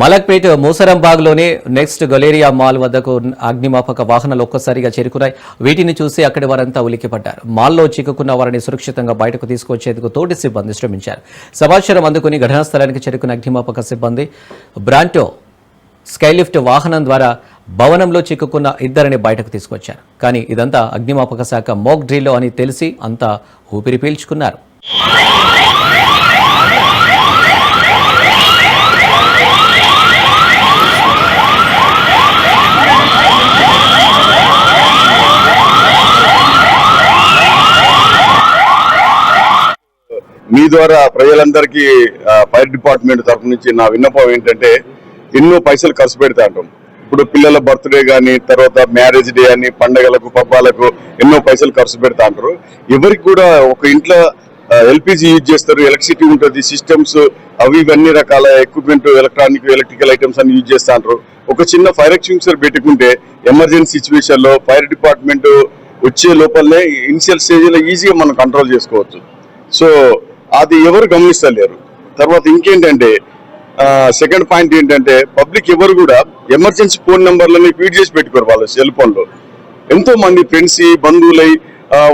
మలక్పేట్ మూసరంబాగ్లోని next Galleria mall వద్దకు అగ్నిమాపక వాహనాలు ఒక్కసారిగా చేరుకున్నాయి. వీటిని చూసి అక్కడి వారంతా ఉలిక్కిపడ్డారు. మాల్లో చిక్కుకున్న వారిని సురక్షితంగా బయటకు తీసుకొచ్చేందుకు తోటి సిబ్బంది శ్రమించారు. సమాచారం అందుకుని ఘటనా స్థలానికి చేరుకున్న అగ్నిమాపక సిబ్బంది బ్రాంటో స్కైలిఫ్ట్ వాహనం ద్వారా భవనంలో చిక్కుకున్న ఇద్దరిని బయటకు తీసుకొచ్చారు. కానీ ఇదంతా అగ్నిమాపక శాఖ మోక్ డ్రీలో అని తెలిసి అంతా ఊపిరి పీల్చుకున్నారు. మీ ద్వారా ప్రజలందరికీ ఫైర్ డిపార్ట్మెంట్ తరఫు నుంచి నా విన్నపం ఏంటంటే ఎన్నో పైసలు ఖర్చు పెడతా ఉంటాం. ఇప్పుడు పిల్లల బర్త్డే కానీ తర్వాత మ్యారేజ్ డే అని పండగలకు పబ్బాలకు ఎన్నో పైసలు ఖర్చు పెడతా ఉంటారు. ఎవరికి కూడా ఒక ఇంట్లో ఎల్పిజి యూజ్ చేస్తారు ఎలక్ట్రిసిటీ ఉంటుంది సిస్టమ్స్ అవి ఇవన్నీ రకాల ఎక్విప్మెంట్ ఎలక్ట్రానిక్ ఎలక్ట్రికల్ ఐటమ్స్ అని యూజ్ చేస్తా ఉంటారు. ఒక చిన్న ఫైర్ ఎక్స్టింగ్సర్ పెట్టుకుంటే ఎమర్జెన్సీ సిచ్యువేషన్లో ఫైర్ డిపార్ట్మెంట్ వచ్చే లోపలనే ఇనిషియల్ స్టేజ్లో ఈజీగా మనం కంట్రోల్ చేసుకోవచ్చు. సో అది ఎవరు గమనిస్తలేరు. తర్వాత ఇంకేంటంటే సెకండ్ పాయింట్ ఏంటంటే పబ్లిక్ ఎవరు కూడా ఎమర్జెన్సీ ఫోన్ నెంబర్లని ఫీడ్ చేసి పెట్టుకోరు వాళ్ళ సెల్ ఫోన్లో ఎంతో మంది ఫ్రెండ్స్ బంధువులై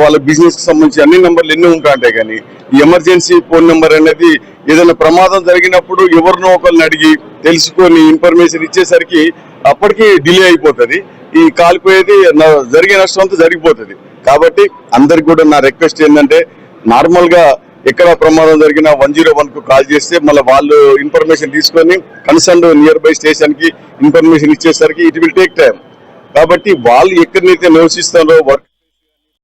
వాళ్ళ బిజినెస్కి సంబంధించి అన్ని నెంబర్లు ఎన్నో ఉంటాయి కానీ ఈ ఎమర్జెన్సీ ఫోన్ నెంబర్ అనేది ఏదైనా ప్రమాదం జరిగినప్పుడు ఎవరినో ఒకరిని అడిగి తెలుసుకొని ఇన్ఫర్మేషన్ ఇచ్చేసరికి అప్పటికి డిలే అయిపోతుంది. ఈ కాలిపోయేది జరిగే నష్టం అంతా జరిగిపోతుంది. కాబట్టి అందరికి కూడా నా రిక్వెస్ట్ ఏంటంటే నార్మల్గా ఎక్కడ ప్రమాదం జరిగినా వన్ జీరో వన్కు కాల్ చేస్తే మళ్ళీ వాళ్ళు ఇన్ఫర్మేషన్ తీసుకొని కన్సర్న్ నియర్ బై స్టేషన్కి ఇన్ఫర్మేషన్ ఇచ్చేసరికి ఇట్ విల్ టేక్ టైం కాబట్టి వాళ్ళు ఎక్కడనైతే నివసిస్తారో వర్క్